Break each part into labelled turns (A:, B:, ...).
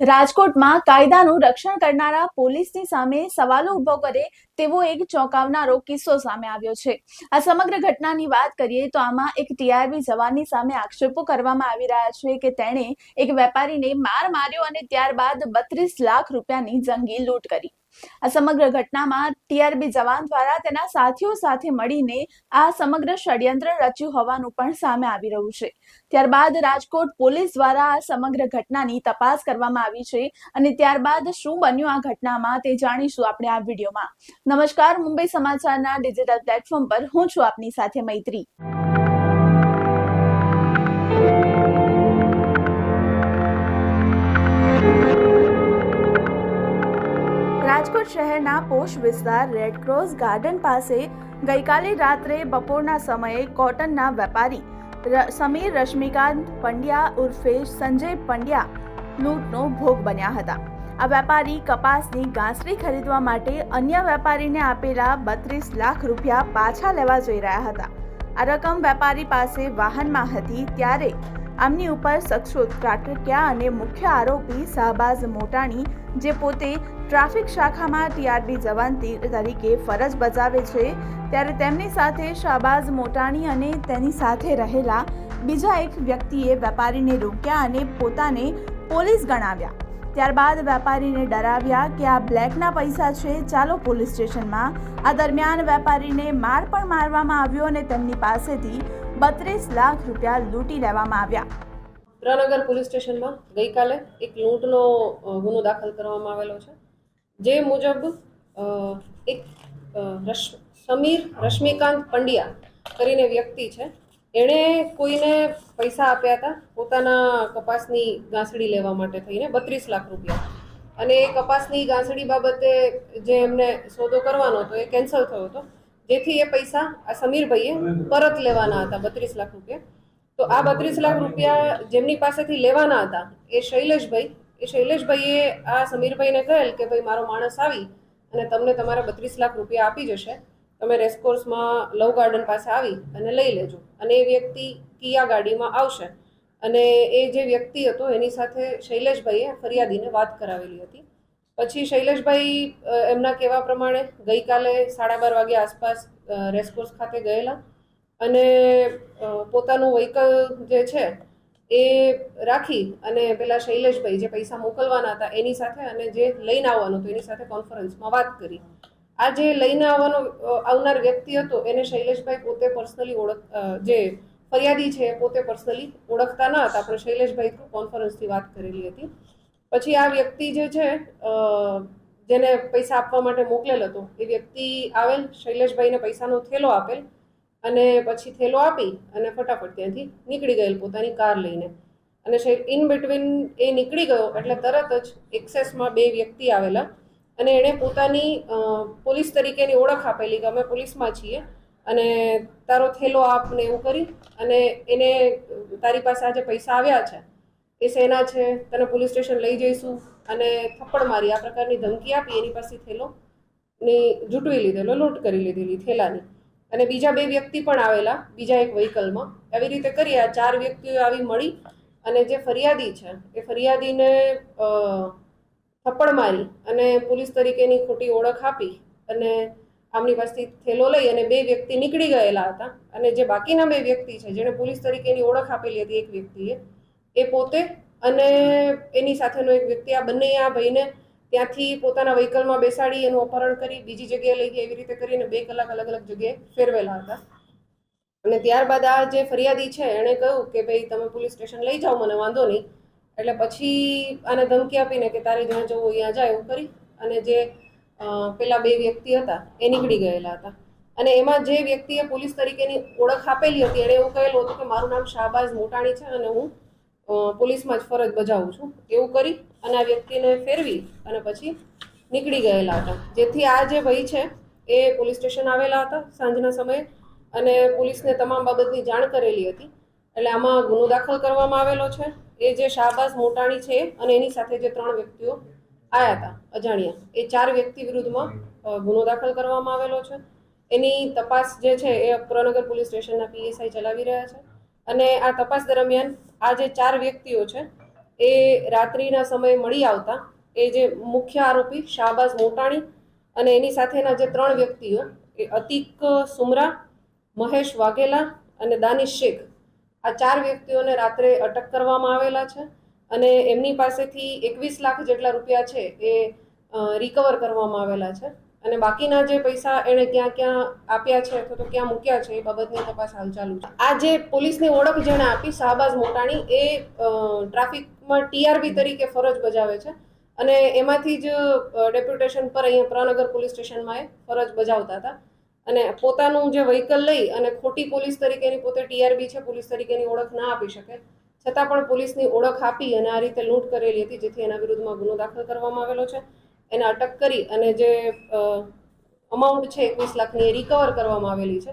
A: રાજકોટમાં કાયદાનું રક્ષણ કરનારા પોલીસની સામે સવાલો ઊભો કરે તેવો એક ચોંકાવનારો કિસ્સો સામે આવ્યો છે. આ સમગ્ર ઘટનાની વાત કરીએ તો આમાં એક ટીઆરબી જવાનની સામે આક્ષેપો કરવામાં આવી રહ્યા છે કે તેણે એક વેપારીને માર માર્યો અને ત્યારબાદ બત્રીસ લાખ રૂપિયાની જંગી લૂંટ કરી. આ સમગ્ર ઘટનામાં ટીઆરબી જવાન દ્વારા તેના સાથીઓ સાથે મળીને આ સમગ્ર ષડયંત્ર રચ્યું હોવાનું પણ સામે આવી રહ્યું છે. ત્યારબાદ રાજકોટ પોલીસ દ્વારા આ સમગ્ર ઘટનાની તપાસ કરવામાં આવી છે અને ત્યારબાદ શું બન્યું આ ઘટનામાં તે જાણીશું આપણે આ વિડીયોમાં. નમસ્કાર, મુંબઈ સમાચારના ડિજિટલ પ્લેટફોર્મ પર હું છું આપની સાથે મૈત્રી. શહેરના પોશ વિસ્તાર રેડક્રોસ ગાર્ડન પાસે ગઈકાલે રાત્રે બપોરના સમયે કોટનના વેપારી સમીર રશ્મિકાંત પંડ્યા ઉર્ફે સંજય પંડ્યા લૂંટનો ભોગ બન્યા હતા. આ વેપારી કપાસની ગાંસરી ખરીદવા માટે અન્ય વેપારીને આપેલા બત્રીસ લાખ રૂપિયા પાછા લેવા જઈ રહ્યા હતા. આ રકમ વેપારી પાસે વાહનમાં હતી ત્યારે આમની ઉપર શખ્સો ત્રાટક્યા અને મુખ્ય આરોપી શાહબાઝ મોટાણી, જે પોતે ટ્રાફિક શાખામાં ટીઆરબી જવાન તરીકે ફરજ બજાવે છે, ત્યારે તેમની સાથે શાહબાઝ મોટાણી અને તેની સાથે રહેલા બીજા એક વ્યક્તિએ વેપારીને રોક્યા અને પોતાને પોલીસ ગણાવ્યા. ત્યારબાદ વેપારીને ડરાવ્યા કે આ બ્લેકના પૈસા છે, ચાલો પોલીસ સ્ટેશનમાં. આ દરમિયાન વેપારીને માર પણ મારવામાં આવ્યો અને તેમની પાસેથી બત્રીસ લાખ રૂપિયા લૂંટી લેવામાં આવ્યા.
B: પ્રનગર પોલીસ સ્ટેશનમાં ગઈકાલે એક લૂંટનો ગુનો દાખલ કરવામાં આવેલો છે. જે મુજબ એક સમીર રશ્મિકાંત પંડ્યા કરીને વ્યક્તિ છે. એણે કોઈને પૈસા આપ્યા હતા પોતાના કપાસની ગાંસડી લેવા માટે થઈને બત્રીસ લાખ રૂપિયા. અને એ કપાસની ગાંસડી બાબતે જે એમને સોદો કરવાનો હતો એ કેન્સલ થયો હતો. જેથી એ પૈસા આ સમીરભાઈએ પરત લેવાના હતા બત્રીસ લાખ રૂપિયા. તો આ બત્રીસ લાખ રૂપિયા જેમની પાસેથી લેવાના હતા, એ શૈલેષભાઈ, એ શૈલેષભાઈએ આ સમીરભાઈને કહેલ કે ભાઈ, મારો માણસ આવી અને તમને તમારા બત્રીસ લાખ રૂપિયા આપી જશે. તમે રેસકોર્સમાં લવ ગાર્ડન પાસે આવી અને લઈ લેજો. અને એ વ્યક્તિ કિયા ગાડીમાં આવશે. અને એ જે વ્યક્તિ હતો, એની સાથે શૈલેષભાઈએ ફરિયાદીને વાત કરાવેલી હતી. પછી શૈલેષભાઈ એમના કહેવા પ્રમાણે ગઈકાલે સાડા બાર વાગ્યા આસપાસ રેસકોર્સ ખાતે ગયેલા. અને પોતાનું વ્હીકલ જે છે એ રાખી અને પેલા શૈલેષભાઈ જે પૈસા મોકલવાના હતા એની સાથે અને જે લઈને આવવાનું હતું એની સાથે કોન્ફરન્સમાં વાત કરી. આ જે લઈને આવવાનો આવનાર વ્યક્તિ હતો એને શૈલેષભાઈ પોતે પર્સનલી ઓળખ જે ફરિયાદી છે પોતે પર્સનલી ઓળખતા ન હતા, પણ શૈલેષભાઈ કોન્ફરન્સથી વાત કરેલી હતી. પછી આ વ્યક્તિ જે છે જેને પૈસા આપવા માટે મોકલેલ હતો, એ વ્યક્તિ આવેલ, શૈલેષભાઈને પૈસાનો થેલો આપેલ અને પછી થેલો આપી અને ફટાફટ ત્યાંથી નીકળી ગયેલ પોતાની કાર લઈને. અને ઇન બિટવીન એ નીકળી ગયો એટલે તરત જ એક્સેસમાં બે વ્યક્તિ આવેલા અને એણે પોતાની પોલીસ તરીકેની ઓળખ આપેલી કે અમે પોલીસમાં છીએ અને તારો થેલો આપને એવું કરી અને એને તારી પાસે આજે પૈસા આવ્યા છે. એ શેના છે, તને પોલીસ સ્ટેશન લઈ જઈશું અને થપ્પડ મારી, આ પ્રકારની ધમકી આપી, એની પાસે થેલો ની જૂટવી લીધેલો, લૂંટ કરી લીધેલી થેલાની. અને બીજા બે વ્યક્તિ પણ આવેલા, બીજા એક વ્હીકલમાં. આવી રીતે કરી, આ ચાર વ્યક્તિઓ આવી મળી અને જે ફરિયાદી છે, એ ફરિયાદીને થપ્પડ મારી અને પોલીસ તરીકેની ખોટી ઓળખ આપી અને આમની પાસેથી થેલો લઈ અને બે વ્યક્તિ નીકળી ગયેલા હતા. અને જે બાકીના બે વ્યક્તિ છે, જેણે પોલીસ તરીકેની ઓળખ આપેલી હતી, એક વ્યક્તિએ એ પોતે અને એની સાથેનો એક વ્યક્તિ, આ બંને આ ભાઈને ત્યાંથી પોતાના વ્હીકલમાં બેસાડી એનું અપહરણ કરી બીજી જગ્યાએ લઈ ગયા એવી રીતે કરીને બે કલાક અલગ અલગ જગ્યાએ ફેરવેલા હતા. અને ત્યારબાદ આ જે ફરિયાદી છે, એણે કહ્યું કે ભાઈ, તમે પોલીસ સ્ટેશન લઈ જાઓ, મને વાંધો નહીં. એટલે પછી આને ધમકી આપીને કે તારે જ્યાં જવું ત્યાં જાય એવું કરી. અને જે પેલા બે વ્યક્તિ હતા, એ નીકળી ગયેલા હતા. અને એમાં જે વ્યક્તિએ પોલીસ તરીકેની ઓળખ આપેલી હતી, એણે એવું કહેલું હતું કે મારું નામ શાહબાઝ મોટાણી છે અને હું પોલીસમાં જ ફરજ બજાવું છું. એવું કરી અને આ વ્યક્તિને ફેરવી અને પછી નીકળી ગયેલા હતા. જેથી આ જે ભાઈ છે, એ પોલીસ સ્ટેશન આવેલા હતા સાંજના સમયે અને પોલીસને તમામ બાબતની જાણ કરેલી હતી. એટલે આમાં ગુનો દાખલ કરવામાં આવેલો છે. એ જે શાહબાઝ મોટાણી છે અને એની સાથે જે ત્રણ વ્યક્તિઓ આવ્યા હતા, અજાણ્યા, એ ચાર વ્યક્તિ વિરુદ્ધમાં ગુનો દાખલ કરવામાં આવેલો છે. એની તપાસ જે છે એ પુરાનગર પોલીસ સ્ટેશનના પીએસઆઈ ચલાવી રહ્યા છે. અને આ તપાસ દરમિયાન આ જે ચાર વ્યક્તિઓ છે, એ રાત્રિના સમયે મળી આવતા. એ જે મુખ્ય આરોપી શાહબાઝ મોટાણી અને એની સાથેના જે ત્રણ વ્યક્તિઓ, એ અતિક સુમરા, મહેશ વાઘેલા અને દાનિશ શેખ, આ ચાર વ્યક્તિઓને રાત્રે અટક કરવામાં આવેલા છે અને એમની પાસેથી એકવીસ લાખ જેટલા રૂપિયા છે એ રિકવર કરવામાં આવેલા છે. અને બાકીના જે પૈસા એણે ક્યાં ક્યાં આપ્યા છે અથવા તો ક્યાં મૂક્યા છે એ બાબતની તપાસ હાલ ચાલુ છે. આ જે પોલીસની ઓળખ જેણે આપી શાહબાઝ મોટાણી એ ટ્રાફિકમાં ટીઆરબી તરીકે ફરજ બજાવે છે અને એમાંથી જ ડેપ્યુટેશન પર અહીંયા પ્રનગર પોલીસ સ્ટેશનમાં એ ફરજ બજાવતા હતા. અને પોતાનું જે વ્હીકલ લઈ અને ખોટી પોલીસ તરીકેની પોતે ટીઆરબી છે, પોલીસ તરીકેની ઓળખ ના આપી શકે. છતાં પણ પોલીસની ઓળખ આપી અને આ રીતે લૂંટ કરેલી હતી, જેથી એના વિરુદ્ધમાં ગુનો દાખલ કરવામાં આવેલો છે. એને અટક કરી અને જે અમાઉન્ટ છે, એકવીસ લાખની એ રિકવર કરવામાં આવેલી છે.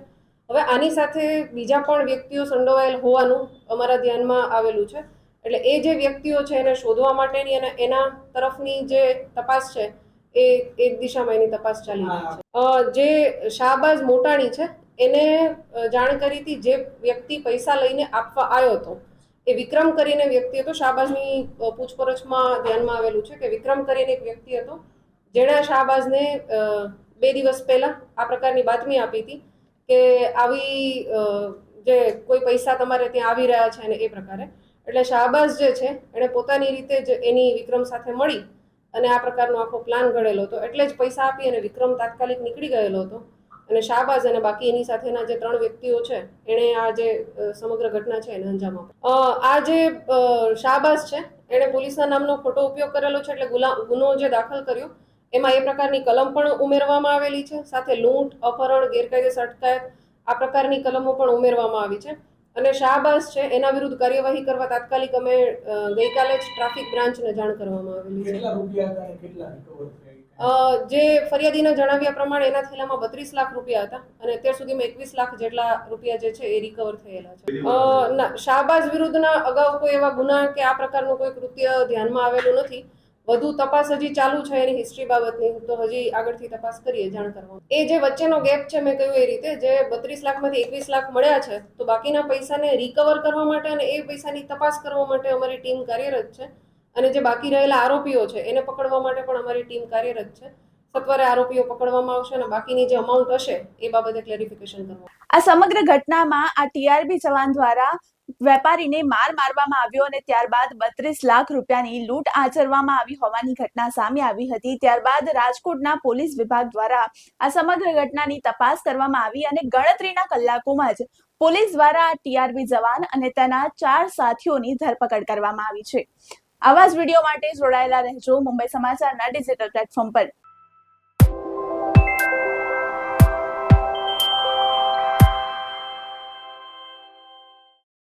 B: હવે આની સાથે બીજા પણ વ્યક્તિઓ સંડોવાયેલ હોવાનું અમારા ધ્યાનમાં આવેલું છે. એટલે એ જે વ્યક્તિઓ છે એને શોધવા માટેની અને એના તરફની જે તપાસ છે, એ એ દિશામાં એની તપાસ ચાલી રહી છે. જે શાહબાઝ મોટાણી છે, એને જાણ કરી હતી, જે વ્યક્તિ પૈસા લઈને આપવા આવ્યો હતો એ વિક્રમ કરીને વ્યક્તિ હતો. શાહબાઝની પૂછપરછમાં ધ્યાનમાં આવેલું છે કે વિક્રમ કરીને એક વ્યક્તિ હતો. જેણે શાહબાઝને બે દિવસ પહેલા આ પ્રકારની બાતમી આપી હતી કે આવી જે કોઈ પૈસા તમારે ત્યાં આવી રહ્યા છે અને એ પ્રકારે. એટલે શાહબાઝ જે છે, એણે પોતાની રીતે જ એની વિક્રમ સાથે મળી અને આ પ્રકારનો આખો પ્લાન ઘડેલો હતો. એટલે જ પૈસા આપી અને વિક્રમ તાત્કાલિક નીકળી ગયેલો હતો. અને શાહબાઝ અને બાકી એની સાથેના જે ત્રણ વ્યક્તિઓ છે, એણે આ જે સમગ્ર ઘટના છે એને અંજામ આપ્યો. આ જે શાહબાઝ છે, એણે પોલીસના નામનો ખોટો ઉપયોગ કરેલો છે, એટલે ગુલા, ગુનો જે દાખલ કર્યો, એમાં એ પ્રકારની કલમ પણ ઉમેરવામાં આવેલી છે, સાથે લૂંટ, અપહરણ, ગેરકાયદેસર અટકાયત, આ પ્રકારની કલમો પણ ઉમેરવામાં આવી છે. અને શાહબાઝ છે, એના વિરુદ્ધ કાર્યવાહી કરવા તાત્કાલિક અમે ગઈકાલે જ ટ્રાફિક બ્રાન્ચને જાણ કરવામાં આવેલી છે. જે ફરિયાદીના જણાવ્યા પ્રમાણે એના થેલામાં બત્રીસ લાખ રૂપિયા હતા અને અત્યાર સુધીમાં એકવીસ લાખ જેટલા રૂપિયા જે છે એ રિકવર થયેલા છે. ના શાહબાઝ વિરુદ્ધના અગાઉ કોઈ એવા ગુના કે આ પ્રકારનું કોઈ કૃત્ય ધ્યાનમાં આવેલું નથી. વધુ તપાસ હજી ચાલુ છે એની હિસ્ટ્રી બાબતની. તો હજી આગળથી તપાસ કરીએ જાણ કરવા એ જે વચ્ચેનો ગેપ છે મેં કહ્યું એ રીતે જે બત્રીસ લાખમાંથી એકવીસ લાખ મળ્યા છે તો બાકીના પૈસાને રિકવર કરવા માટે અને એ પૈસાની તપાસ કરવા માટે અમારી ટીમ કાર્યરત છે. અને જે બાકી રહેલા આરોપીઓ છે, એને પકડવા માટે પણ અમારી ટીમ કાર્યરત છે. સત્વરે આરોપીઓ પકડવામાં આવશે અને બાકીની જે અમાઉન્ટ હશે, એ બાબતે ક્લેરિફિકેશન કરવું
A: આ સમગ્ર ઘટનામાં આ ટીઆરબી જવાન દ્વારા વેપારીને માર મારવામાં આવ્યો અને ત્યારબાદ બત્રીસ લાખ રૂપિયાની લૂંટ આચરવામાં આવી હોવાની ઘટના સામે આવી હતી. ત્યારબાદ રાજકોટના પોલીસ વિભાગ દ્વારા આ સમગ્ર ઘટનાની તપાસ કરવામાં આવી અને ગણતરીના કલાકોમાં જ પોલીસ દ્વારા ટીઆરબી જવાન અને તેના ચાર સાથીઓની ધરપકડ કરવામાં આવી છે. આવા જ વીડિયો માટે જોડાયેલા રહેજો મુંબઈ સમાચારના ડિજિટલ પ્લેટફોર્મ પર.